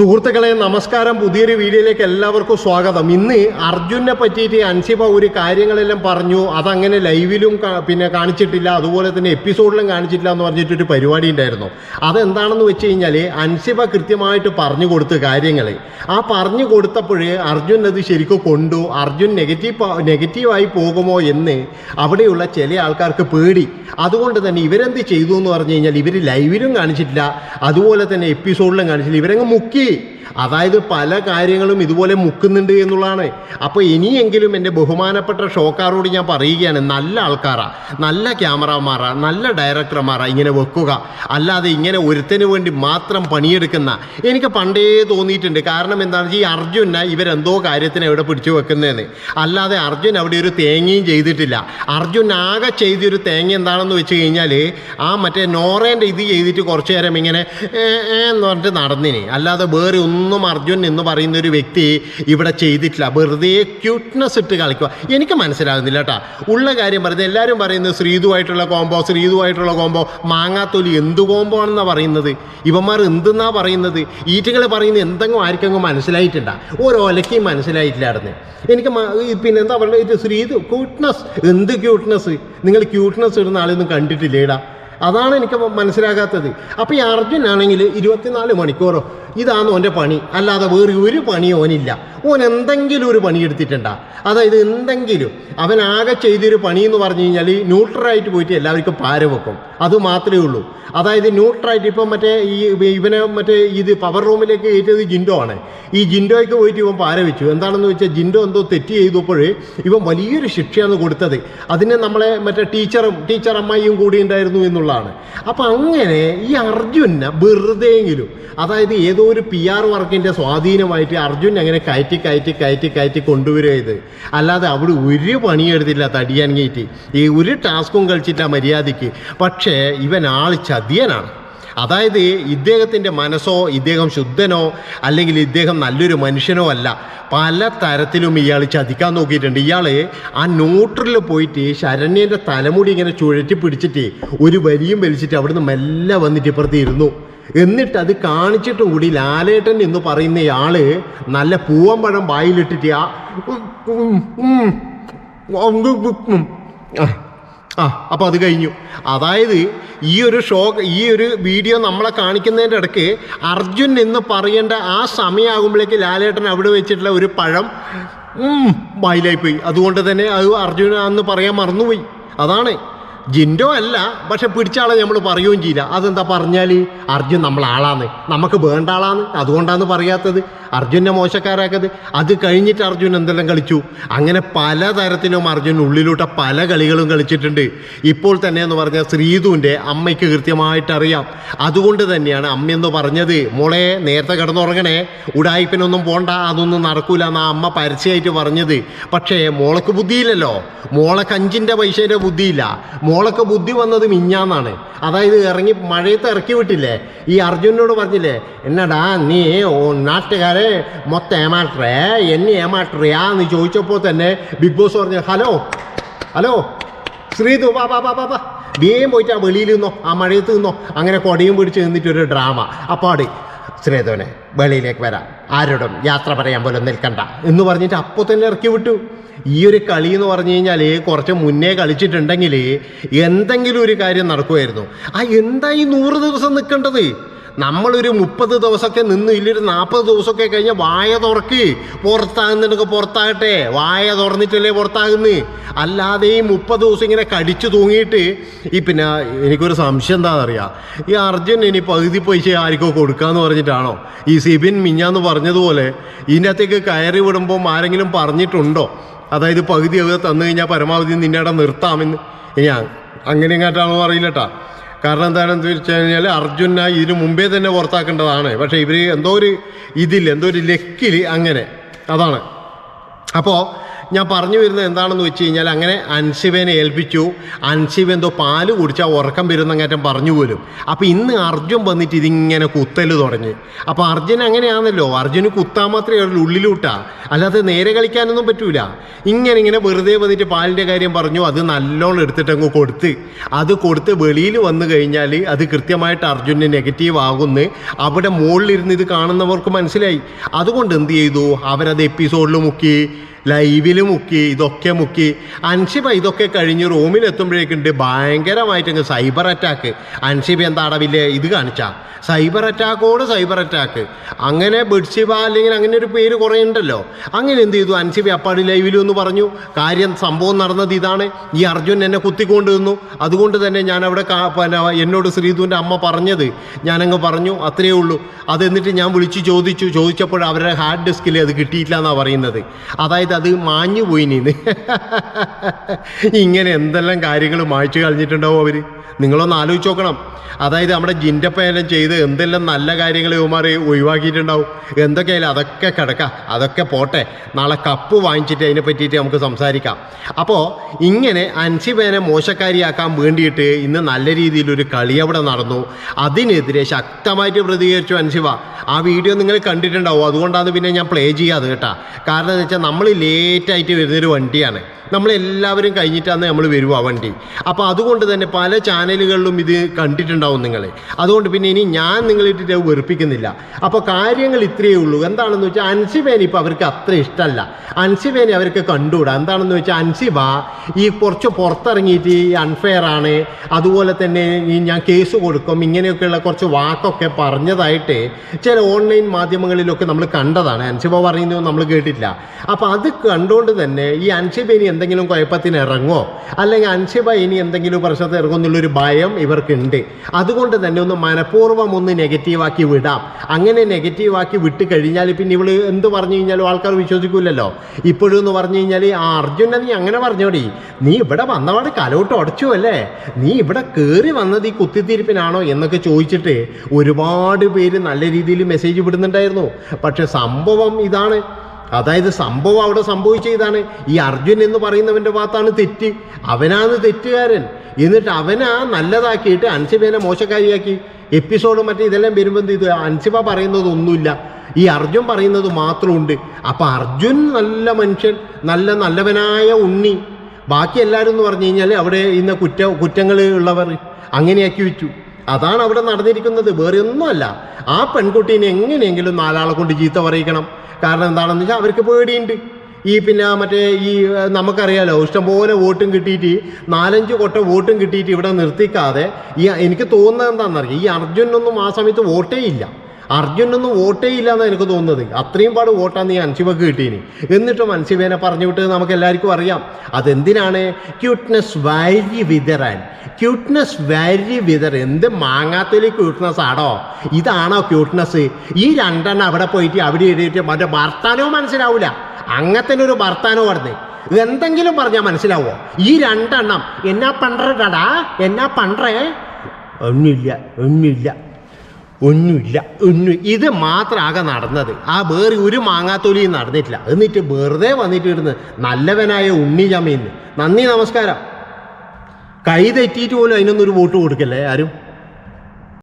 സുഹൃത്തുക്കളെ നമസ്കാരം. പുതിയൊരു വീഡിയോയിലേക്ക് എല്ലാവർക്കും സ്വാഗതം. ഇന്ന് അർജുനെ പറ്റിയിട്ട് അൻസിബ ഒരു കാര്യങ്ങളെല്ലാം പറഞ്ഞു. അതങ്ങനെ ലൈവിലും പിന്നെ കാണിച്ചിട്ടില്ല. അതുപോലെ തന്നെ എപ്പിസോഡിലും കാണിച്ചിട്ടില്ല എന്ന് പറഞ്ഞിട്ടൊരു പരിപാടി ഉണ്ടായിരുന്നു. അതെന്താണെന്ന് വെച്ച് കഴിഞ്ഞാൽ അൻസിബ കൃത്യമായിട്ട് പറഞ്ഞു കൊടുത്തു കാര്യങ്ങൾ ആ പറഞ്ഞു കൊടുത്തപ്പോൾ അർജുൻ അത് ശരിക്കും കൊണ്ടു. അർജുൻ നെഗറ്റീവ് നെഗറ്റീവായി പോകുമോ എന്ന് അവിടെയുള്ള ചില ആൾക്കാർക്ക് പേടി. അതുകൊണ്ട് തന്നെ ഇവരെന്ത് ചെയ്തു എന്ന് പറഞ്ഞു കഴിഞ്ഞാൽ ഇവർ ലൈവിലും കാണിച്ചിട്ടില്ല. അതുപോലെ തന്നെ എപ്പിസോഡിലും കാണിച്ചില്ല. ഇവരങ്ങ് മുക്കി কি അതായത് പല കാര്യങ്ങളും ഇതുപോലെ മുക്കുന്നുണ്ട് എന്നുള്ളതാണ്. അപ്പോൾ ഇനിയെങ്കിലും എന്റെ ബഹുമാനപ്പെട്ട ഷോക്കാരോട് ഞാൻ പറയുകയാണ് നല്ല ആൾക്കാരാ നല്ല ക്യാമറമാരാ നല്ല ഡയറക്ടർമാരാ ഇങ്ങനെ വെക്കുക. അല്ലാതെ ഇങ്ങനെ ഒരുത്തിന് വേണ്ടി മാത്രം പണിയെടുക്കുന്ന എനിക്ക് പണ്ടേ തോന്നിയിട്ടുണ്ട്. കാരണം എന്താണെന്ന് വെച്ചാൽ ഈ അർജുന ഇവരെന്തോ കാര്യത്തിന് എവിടെ പിടിച്ചു വെക്കുന്നതെന്ന് അല്ലാതെ അർജുൻ അവിടെ ഒരു തേങ്ങയും ചെയ്തിട്ടില്ല. അർജുൻ ആകെ ചെയ്തൊരു തേങ്ങ എന്താണെന്ന് വെച്ച് കഴിഞ്ഞാൽ ആ മറ്റേ നോറേന്റെ ഇത് ചെയ്തിട്ട് കുറച്ചു നേരം ഇങ്ങനെ എന്ന് പറഞ്ഞിട്ട് നടന്നിന്. അല്ലാതെ വേറെ ഒന്നും അർജുൻ എന്ന് പറയുന്ന ഒരു വ്യക്തി ഇവിടെ ചെയ്തിട്ടില്ല. വെറുതെ ക്യൂട്ട്നെസ് ഇട്ട് കളിക്കുക എനിക്ക് മനസ്സിലാകുന്നില്ല കേട്ടോ. ഉള്ള കാര്യം പറയുന്നത് എല്ലാവരും പറയുന്നത് ശ്രീതുവായിട്ടുള്ള കോംബോ ശ്രീതുവായിട്ടുള്ള കോംബോ മാങ്ങാത്തൊലി എന്ത് കോംബോ ആണെന്നാണ് പറയുന്നത്? ഇവന്മാർ എന്തെന്നാ പറയുന്നത്? ഈറ്റുകൾ പറയുന്നത് എന്തെങ്കിലും ആർക്കെങ്കിലും മനസ്സിലായിട്ടുണ്ടാ ഓരോ ഒലക്കും മനസ്സിലായിട്ടില്ലായിരുന്നു. എനിക്ക് പിന്നെ എന്താ പറയുക ഇത് ശ്രീതു ക്യൂട്ട്നെസ് എന്ത് ക്യൂട്ട്നെസ് നിങ്ങൾ ക്യൂട്ട്നെസ് ഇടുന്ന ആളൊന്നും കണ്ടിട്ടില്ലേടാ. അതാണ് എനിക്ക് മനസ്സിലാകാത്തത്. അപ്പോൾ ഈ അർജുൻ ആണെങ്കിൽ ഇരുപത്തിനാല് മണിക്കൂറോ ഇതാണ് ഓന്റെ പണി. അല്ലാതെ വേറെ ഒരു പണി ഓനില്ല. ഓൻ എന്തെങ്കിലും ഒരു പണി എടുത്തിട്ടുണ്ടാ. അതായത് എന്തെങ്കിലും അവൻ ആകെ ചെയ്തൊരു പണി എന്ന് പറഞ്ഞു കഴിഞ്ഞാൽ ഈ ന്യൂട്രലായിട്ട് പോയിട്ട് എല്ലാവർക്കും പാര വെക്കും. അത് മാത്രമേ ഉള്ളൂ. അതായത് ന്യൂട്രലായിട്ട് ഇപ്പം മറ്റേ ഈ ഇവനെ മറ്റേ ഇത് പവർ റൂമിലേക്ക് കയറ്റിയത് ജിൻഡോ ആണ്. ഈ ജിൻഡോയ്ക്ക് പോയിട്ട് ഇവൻ പാര വെച്ചു. എന്താണെന്ന് വെച്ചാൽ ജിൻഡോ എന്തോ തെറ്റ് ചെയ്തപ്പോൾ ഇവൻ വലിയൊരു ശിക്ഷയാണ് കൊടുത്തത്. അതിനെ നമ്മളെ മറ്റേ ടീച്ചറും ടീച്ചർ അമ്മായിയും കൂടി ഉണ്ടായിരുന്നു എന്നുള്ളതാണ്. അപ്പം അങ്ങനെ ഈ അർജുനെ വെറുതെയെങ്കിലും അതായത് ഏതോ ഒരു പി ആർ വർക്കിന്റെ സ്വാധീനമായിട്ട് അർജുൻ അങ്ങനെ കയറ്റി കയറ്റി കയറ്റി കയറ്റി കൊണ്ടുവരിക ഇത്. അല്ലാതെ അവിടെ ഒരു പണിയെടുത്തില്ല തടിയാൻ കയറ്റി. ഈ ഒരു ടാസ്കും കളിച്ചില്ല മര്യാദയ്ക്ക്. പക്ഷേ ഇവൻ ആൾ ചതിയനാണ്. അതായത് ഇദ്ദേഹത്തിന്റെ മനസ്സോ ഇദ്ദേഹം ശുദ്ധനോ അല്ലെങ്കിൽ ഇദ്ദേഹം നല്ലൊരു മനുഷ്യനോ അല്ല. പല തരത്തിലും ഇയാൾ ചതിക്കാൻ നോക്കിയിട്ടുണ്ട്. ഇയാൾ ആ ന്യൂട്രലിൽ പോയിട്ട് ശരണ്യന്റെ തലമുടി ഇങ്ങനെ ചുഴറ്റി പിടിച്ചിട്ട് ഒരു വരിയും വലിച്ചിട്ട് അവിടുന്ന് മെല്ലെ വന്നിട്ട് ഇപ്പുറത്ത് ഇരുന്നു. എന്നിട്ട് അത് കാണിച്ചിട്ട് കൂടി ലാലേട്ടൻ എന്ന് പറയുന്ന ആൾ നല്ല പൂവമ്പഴം വായിലിട്ടിട്ട് ആ ആ അത് കഴിഞ്ഞു. അതായത് ഈ ഒരു ഷോ ഈ ഒരു വീഡിയോ നമ്മളെ കാണിക്കുന്നതിന്റെ ഇടയ്ക്ക് അർജുൻ എന്ന് പറയേണ്ട ആ സമയമാകുമ്പോഴേക്ക് ലാലേട്ടൻ അവിടെ വെച്ചിട്ടുള്ള ഒരു പഴം വായിലായി വായിലായിപ്പോയി. അതുകൊണ്ട് തന്നെ അത് അർജുന എന്ന് പറയാൻ മറന്നുപോയി. അതാണ്. ജിൻഡോ അല്ല പക്ഷെ പിടിച്ചാളെ നമ്മൾ പറയുകയും ചെയ്യില്ല. അതെന്താ പറഞ്ഞാൽ അർജുൻ നമ്മൾ ആളാണ് നമുക്ക് വേണ്ട ആളാന്ന്. അതുകൊണ്ടാണ് പറയാത്തത്. അർജുനെ മോശക്കാരാക്കത്. അത് കഴിഞ്ഞിട്ട് അർജുൻ എന്തെല്ലാം കളിച്ചു? അങ്ങനെ പലതരത്തിലും അർജുൻ ഉള്ളിലൂട്ട പല കളികളും കളിച്ചിട്ടുണ്ട്. ഇപ്പോൾ തന്നെ എന്ന് പറഞ്ഞാൽ ശ്രീതുവിന്റെ അമ്മയ്ക്ക് കൃത്യമായിട്ട് അറിയാം അതുകൊണ്ട് തന്നെയാണ് അമ്മയെന്ന് പറഞ്ഞത് മോളെ നേരത്തെ കിടന്നുറങ്ങണേ. ഉടായ്പിനൊന്നും പോണ്ട. അതൊന്നും നടക്കൂല എന്നാ അമ്മ പരസ്യമായിട്ട് പറഞ്ഞത്. പക്ഷേ മോളക്ക് ബുദ്ധിയില്ലല്ലോ. മോളക്ക് അഞ്ചിന്റെ പൈസയുടെ ബുദ്ധിയില്ല. മോളക്ക് ബുദ്ധി വന്നത് മിഞ്ഞാന്നാണ്. അതായത് ഇറങ്ങി മഴയത്ത് ഇറക്കി വിട്ടില്ലേ? ഈ അർജുനോട് പറഞ്ഞില്ലേ എന്നടാ നീ ഓ മൊത്തം ഏമാട്ടറേ. എന്നെ ഏമാട്ടറിയാ എന്ന് ചോദിച്ചപ്പോൾ തന്നെ ബിഗ് ബോസ് പറഞ്ഞു ഹലോ ഹലോ ശ്രീതു വാ വാ വാ വാ വാ. വേഗം പോയിട്ട് ആ വെളിയിൽ നിന്നോ ആ മഴയത്ത് നിന്നോ അങ്ങനെ കൊടിയും പിടിച്ച് നിന്നിട്ടൊരു ഡ്രാമ. അപ്പാടി ശ്രീധുവിനെ വെളിയിലേക്ക് വരാം. ആരോടും യാത്ര പറയാൻ പോലും നിൽക്കണ്ട. എന്ന് പറഞ്ഞിട്ട് അപ്പോൾ തന്നെ ഇറക്കി വിട്ടു. ഈ ഒരു കളി എന്ന് പറഞ്ഞു കഴിഞ്ഞാൽ കുറച്ച് മുന്നേ കളിച്ചിട്ടുണ്ടെങ്കിൽ എന്തെങ്കിലും ഒരു കാര്യം നടക്കുമായിരുന്നു ആ എന്താ ഈ നൂറ് ദിവസം നിൽക്കേണ്ടത്? നമ്മളൊരു മുപ്പത് ദിവസമൊക്കെ നിന്ന് ഇല്ലൊരു നാൽപ്പത് ദിവസമൊക്കെ കഴിഞ്ഞാൽ വായ തുറക്ക്. പുറത്താകുന്നുണ്ടെങ്കിൽ പുറത്താകട്ടെ. വായ തുറന്നിട്ടല്ലേ പുറത്താകുന്നത് അല്ലാതെ ഈ മുപ്പത് ദിവസം ഇങ്ങനെ കടിച്ചു തൂങ്ങിയിട്ട് ഈ പിന്നെ എനിക്കൊരു സംശയം എന്താണെന്ന് അറിയാം ഈ അർജുൻ ഇനി പകുതി പൈസ ആർക്കോ കൊടുക്കാന്ന് പറഞ്ഞിട്ടാണോ? ഈ സിബിൻ മിഞ്ഞാന്ന് പറഞ്ഞതുപോലെ ഇതിനകത്തേക്ക് കയറി വിടുമ്പോൾ ആരെങ്കിലും പറഞ്ഞിട്ടുണ്ടോ? അതായത് പകുതി അത് തന്നു കഴിഞ്ഞാൽ പരമാവധി നിന്നെ അവിടെ നിർത്താമെന്ന്. ഇനി അങ്ങനെ എങ്ങാട്ടാണോ അറിയില്ല കേട്ടാ കാരണം എന്താണെന്ന് വെച്ച് കഴിഞ്ഞാൽ അർജുന ഇതിനു മുമ്പേ തന്നെ പുറത്താക്കേണ്ടതാണ്. പക്ഷേ ഇവർ എന്തോ ഒരു ഇതിൽ എന്തോ ഒരു ലക്കിൽ അങ്ങനെ. അതാണ്. അപ്പോൾ ഞാൻ പറഞ്ഞു വരുന്നത് എന്താണെന്ന് വെച്ച് കഴിഞ്ഞാൽ അങ്ങനെ അൻസിബേനെ ഏൽപ്പിച്ചു. അൻസിബ് എന്തോ പാൽ കുടിച്ചാൽ ഉറക്കം വരുന്നങ്ങേറ്റം പറഞ്ഞു പോലും. അപ്പോൾ ഇന്ന് അർജുൻ വന്നിട്ട് ഇതിങ്ങനെ കുത്തൽ തുടങ്ങി. അപ്പോൾ അർജുൻ അങ്ങനെയാണല്ലോ. അർജുന് കുത്താൻ മാത്രമേ ഉള്ളൂ ഉള്ളിലൂട്ടാ. അല്ലാതെ നേരെ കളിക്കാനൊന്നും പറ്റൂല. ഇങ്ങനെ ഇങ്ങനെ വെറുതെ വന്നിട്ട് പാലിന്റെ കാര്യം പറഞ്ഞു അത് നല്ലോണം എടുത്തിട്ട് അങ്ങ് കൊടുത്ത്. അത് കൊടുത്ത് വെളിയിൽ വന്നു കഴിഞ്ഞാൽ അത് കൃത്യമായിട്ട് അർജുന് നെഗറ്റീവ് ആകുന്ന്. അവിടെ മുകളിലിരുന്ന് ഇത് കാണുന്നവർക്ക് മനസ്സിലായി. അതുകൊണ്ട് എന്ത് ചെയ്തു? അവരത് എപ്പിസോഡിൽ മുക്കി. ലൈവിൽ മുക്കി ഇതൊക്കെ മുക്കി. അൻഷിബ ഇതൊക്കെ കഴിഞ്ഞ് റൂമിലെത്തുമ്പോഴേക്കുണ്ട് ഭയങ്കരമായിട്ട് സൈബർ അറ്റാക്ക്. അൻഷിബ എന്താ അടവില്ലേ? ഇത് കാണിച്ചാ. സൈബർ അറ്റാക്കോട് സൈബർ അറ്റാക്ക്. അങ്ങനെ ബെഡ്ഷിബ അല്ലെങ്കിൽ അങ്ങനെ ഒരു പേര് കുറേ ഉണ്ടല്ലോ. അങ്ങനെ എന്ത് ചെയ്തു? അൻഷിബ അപ്പാടി ലൈവിലും എന്ന് പറഞ്ഞു കാര്യം സംഭവം നടന്നത് ഇതാണ്. ഈ അർജുൻ എന്നെ കുത്തിക്കൊണ്ട് നിന്നു അതുകൊണ്ട് തന്നെ ഞാൻ അവിടെ എന്നോട് ശ്രീധുവിന്റെ അമ്മ പറഞ്ഞത്. ഞാനങ്ങ് പറഞ്ഞു അത്രയേ ഉള്ളൂ. അതെന്നിട്ട് ഞാൻ വിളിച്ച് ചോദിച്ചു. ചോദിച്ചപ്പോൾ അവരുടെ ഹാർഡ് ഡിസ്കിൽ അത് കിട്ടിയിട്ടില്ല എന്നാണ് പറയുന്നത്. അതായത് അത് പോയി നീന്ന് ഇങ്ങനെ എന്തെല്ലാം കാര്യങ്ങൾ മായ്ച്ചു കളഞ്ഞിട്ടുണ്ടാവും അവർ നിങ്ങളൊന്ന് ആലോചിച്ച് നോക്കണം. അതായത് നമ്മുടെ ജിന്റപ്പയെല്ലാം ചെയ്ത് എന്തെല്ലാം നല്ല കാര്യങ്ങൾ ഇവന്മാർ ഒഴിവാക്കിയിട്ടുണ്ടാവും. എന്തൊക്കെയായാലും അതൊക്കെ കിടക്കാം അതൊക്കെ പോട്ടെ. നാളെ കപ്പ് വാങ്ങിച്ചിട്ട് അതിനെ പറ്റിയിട്ട് നമുക്ക് സംസാരിക്കാം. അപ്പോൾ ഇങ്ങനെ അൻസിബേനെ മോശക്കാരിയാക്കാൻ വേണ്ടിയിട്ട് ഇന്ന് നല്ല രീതിയിലൊരു കളി അവിടെ നടന്നു. അതിനെതിരെ ശക്തമായിട്ട് പ്രതികരിച്ചു അൻസിബ. ആ വീഡിയോ നിങ്ങൾ കണ്ടിട്ടുണ്ടാവും. അതുകൊണ്ടാണ് പിന്നെ ഞാൻ പ്ലേ ചെയ്യാതെ കേട്ടാ. കാരണം എന്ന് വെച്ചാൽ നമ്മൾ ലേറ്റായിട്ട് വരുന്നൊരു വണ്ടിയാണ്. നമ്മളെല്ലാവരും കഴിഞ്ഞിട്ടാണ് നമ്മൾ വരുക വണ്ടി. അപ്പോൾ അതുകൊണ്ട് തന്നെ പല ചാനലുകളിലും ഇത് കണ്ടിട്ടുണ്ടാവും നിങ്ങൾ അതുകൊണ്ട് പിന്നെ ഇനി ഞാൻ നിങ്ങളിട്ടിട്ട് വെറുപ്പിക്കുന്നില്ല. അപ്പോൾ കാര്യങ്ങൾ ഇത്രയേ ഉള്ളൂ. എന്താണെന്ന് വെച്ചാൽ അൻസിബേനി ഇപ്പോൾ അവർക്ക് അത്ര ഇഷ്ടമല്ല അൻസിബേനി അവർക്ക് കണ്ടുകൂടാ. എന്താണെന്ന് വെച്ചാൽ അൻസിബ ഈ കുറച്ച് പുറത്തിറങ്ങിയിട്ട് ഈ അൺഫെയർ ആണ്. അതുപോലെ തന്നെ ഈ ഞാൻ കേസ് കൊടുക്കും. ഇങ്ങനെയൊക്കെയുള്ള കുറച്ച് വാക്കൊക്കെ പറഞ്ഞതായിട്ട് ചില ഓൺലൈൻ മാധ്യമങ്ങളിലൊക്കെ നമ്മൾ കണ്ടതാണ്. അൻസിബ പറയുന്നത് നമ്മൾ കേട്ടിട്ടില്ല. അപ്പോൾ അത് കണ്ടുകൊണ്ട് തന്നെ ഈ അൻഷിബ ഇനി എന്തെങ്കിലും കുഴപ്പത്തിന് ഇറങ്ങോ അല്ലെങ്കിൽ അൻഷിബ ഇനി എന്തെങ്കിലും പ്രശ്നത്തിൽ ഇറങ്ങുന്നുള്ളൊരു ഭയം ഇവർക്കുണ്ട്. അതുകൊണ്ട് തന്നെ ഒന്ന് മനഃപൂർവം ഒന്ന് നെഗറ്റീവാക്കി വിടാം. അങ്ങനെ നെഗറ്റീവാക്കി വിട്ട് കഴിഞ്ഞാൽ പിന്നെ ഇവൾ എന്ത് പറഞ്ഞു കഴിഞ്ഞാലും ആൾക്കാർ വിശ്വസിക്കില്ലല്ലോ ഇപ്പോഴും എന്ന് പറഞ്ഞു കഴിഞ്ഞാൽ ആ അർജുന നീ അങ്ങനെ പറഞ്ഞോടി. നീ ഇവിടെ വന്നപാട് കലോട്ട് ഉടച്ചു അല്ലേ? നീ ഇവിടെ കയറി വന്നത് ഈ കുത്തിത്തിരിപ്പിനാണോ? എന്നൊക്കെ ചോദിച്ചിട്ട് ഒരുപാട് പേര് നല്ല രീതിയിൽ മെസ്സേജ് വിടുന്നുണ്ടായിരുന്നു പക്ഷെ സംഭവം ഇതാണ്. അതായത് സംഭവം അവിടെ സംഭവിച്ച ഇതാണ് ഈ അർജുൻ എന്ന് പറയുന്നവന്റെ ഭാഗത്താണ് തെറ്റ്. അവനാണ് തെറ്റുകാരൻ. എന്നിട്ട് അവനാ നല്ലതാക്കിയിട്ട് അൻസിബേനെ മോശക്കാരിയാക്കി. എപ്പിസോഡ് മറ്റേ ഇതെല്ലാം വരുമ്പോൾ ഇത് അൻസിബ പറയുന്നതൊന്നുമില്ല ഈ അർജുൻ പറയുന്നത് മാത്രമുണ്ട്. അപ്പം അർജുൻ നല്ല മനുഷ്യൻ നല്ല നല്ലവനായ ഉണ്ണി. ബാക്കി എല്ലാവരും എന്ന് പറഞ്ഞു കഴിഞ്ഞാൽ അവിടെ ഇന്ന് കുറ്റ കുറ്റങ്ങൾ ഉള്ളവർ അങ്ങനെയാക്കി വെച്ചു. അതാണ് അവിടെ നടന്നിരിക്കുന്നത്. വേറെ ഒന്നുമല്ല. ആ പെൺകുട്ടീനെ എങ്ങനെയെങ്കിലും നാലാളെ കൊണ്ട് ചീത്ത പറയിക്കണം. കാരണം എന്താണെന്ന് വെച്ചാൽ അവർക്ക് പേടിയുണ്ട്. ഈ പിന്നെ മറ്റേ ഈ നമുക്കറിയാലോ ഇഷ്ടംപോലെ വോട്ടും കിട്ടിയിട്ട് നാലഞ്ച് കൊട്ട വോട്ടും കിട്ടിയിട്ട് ഇവിടെ നിർത്തിക്കാതെ ഈ എനിക്ക് തോന്നുന്നത് എന്താണെന്നറിയാം? ഈ അർജുനൊന്നും ആ സമയത്ത് വോട്ടേ ഇല്ല. അർജുനൊന്നും വോട്ടേ ഇല്ല എന്നാണ് എനിക്ക് തോന്നുന്നത്. അത്രയും പാട് വോട്ടാണ് ഈ അൻസിബക്ക് കിട്ടീനി. എന്നിട്ടും അൻസിബേനെ പറഞ്ഞു വിട്ട് നമുക്ക് എല്ലാവർക്കും അറിയാം. അതെന്തിനാണ്? ക്യൂട്ട്നെസ് വാരി വിതറാൻ ക്യൂട്ട്നെസ് വാരി വിതർ എന്ത് മാങ്ങാത്തതിൽ ക്യൂട്ട്നെസ് ആണോ ഇതാണോ ക്യൂട്ട്നെസ് ഈ രണ്ടെണ്ണം അവിടെ പോയിട്ട് അവിടെ എഴുതിയിട്ട് മറ്റേ ഭർത്താനവും മനസ്സിലാവൂല. അങ്ങനത്തെ ഒരു ഭർത്താനോ പറഞ്ഞ് എന്തെങ്കിലും പറഞ്ഞാൽ മനസ്സിലാവോ? ഈ രണ്ടെണ്ണം. എന്നാ പണ്ടടാ എന്നാ പണ്ടേ ഒന്നുമില്ല ഒന്നുമില്ല. ഒന്നുമില്ല ഒന്നും ഇത് മാത്രമാകെ നടന്നത്. ആ വേറെ ഒരു മാങ്ങാത്തൊലിയും നടന്നിട്ടില്ല. എന്നിട്ട് വെറുതെ വന്നിട്ട് ഇരുന്ന് നല്ലവനായ ഉണ്ണി ജമീന്ന് നന്ദി നമസ്കാരം. കൈ തെറ്റിയിട്ട് പോലും അതിനൊന്നും ഒരു വോട്ട് കൊടുക്കല്ലേ ആരും?